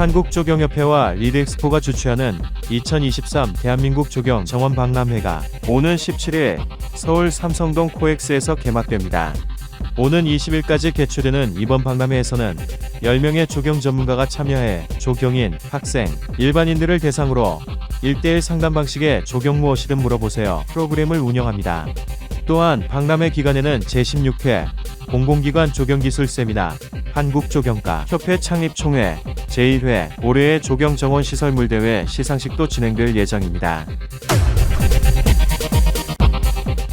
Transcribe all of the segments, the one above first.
한국조경협회와 리드엑스포가 주최하는 2023 대한민국 조경 정원 박람회가 오는 17일 서울 삼성동 코엑스에서 개막됩니다. 오는 20일까지 개최되는 이번 박람회에서는 10명의 조경 전문가가 참여해 조경인, 학생, 일반인들을 대상으로 1대1 상담 방식의 조경 무엇이든 물어보세요 프로그램을 운영합니다. 또한 박람회 기간에는 제16회 공공기관 조경기술 세미나, 한국조경가 협회 창립 총회, 제1회 올해의 조경 정원 시설물 대회 시상식도 진행될 예정입니다.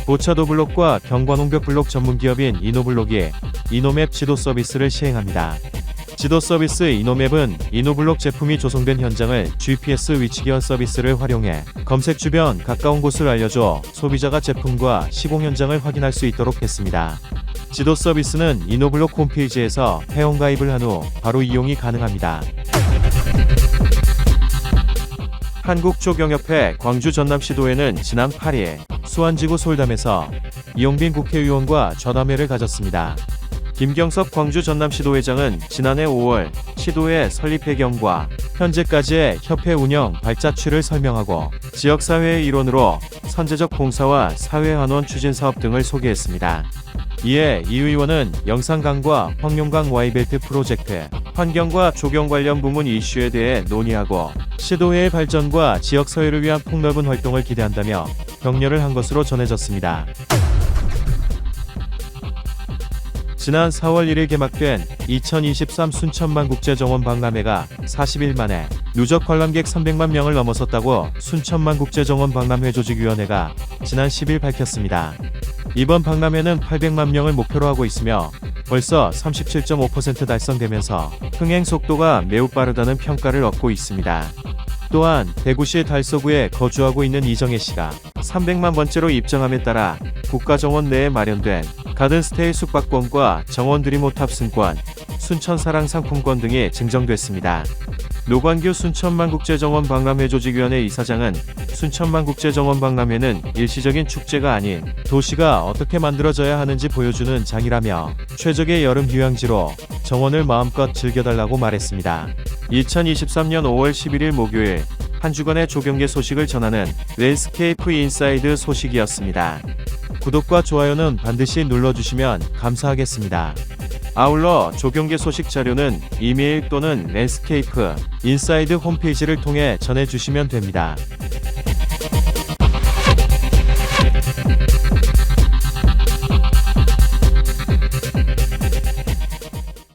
보차도 블록과 경관홍벽 블록 전문 기업인 이노블록이 이노맵 지도 서비스를 시행합니다. 지도 서비스 이노맵은 이노블록 제품이 조성된 현장을 GPS 위치 기원 서비스를 활용해 검색 주변 가까운 곳을 알려줘 소비자가 제품과 시공 현장을 확인할 수 있도록 했습니다. 지도 서비스는 이노블록 홈페이지에서 회원 가입을 한 후 바로 이용이 가능합니다. 한국조경협회 광주 전남시도에는 지난 8일 수안지구 솔담에서 이용빈 국회의원과 전화회를 가졌습니다. 김경섭 광주 전남시도회장은 지난해 5월 시도의 설립 배경과 현재까지의 협회 운영 발자취를 설명하고 지역사회의 일원으로 선제적 봉사와 사회환원 추진 사업 등을 소개했습니다. 이에 이 의원은 영산강과 황룡강 와이벨트 프로젝트, 환경과 조경 관련 부문 이슈에 대해 논의하고 시도회의 발전과 지역 사회를 위한 폭넓은 활동을 기대한다며 격려를 한 것으로 전해졌습니다. 지난 4월 1일 개막된 2023 순천만 국제정원 박람회가 40일 만에 누적 관람객 300만 명을 넘어섰다고 순천만 국제정원 박람회 조직위원회가 지난 10일 밝혔습니다. 이번 박람회는 800만 명을 목표로 하고 있으며 벌써 37.5% 달성되면서 흥행 속도가 매우 빠르다는 평가를 얻고 있습니다. 또한 대구시 달서구에 거주하고 있는 이정혜 씨가 300만 번째로 입장함에 따라 국가정원 내에 마련된 가든스테이 숙박권과 정원 드리모 탑승권, 순천사랑 상품권 등이 증정됐습니다. 노관규 순천만국제정원 박람회 조직위원회 이사장은 순천만국제정원 박람회는 일시적인 축제가 아닌 도시가 어떻게 만들어져야 하는지 보여주는 장이라며 최적의 여름 휴양지로 정원을 마음껏 즐겨달라고 말했습니다. 2023년 5월 11일 목요일 한 주간의 조경계 소식을 전하는 랜스케이프 인사이드 소식이었습니다. 구독과 좋아요는 반드시 눌러주시면 감사하겠습니다. 아울러 조경계 소식 자료는 이메일 또는 랜스케이프 인사이드 홈페이지를 통해 전해주시면 됩니다.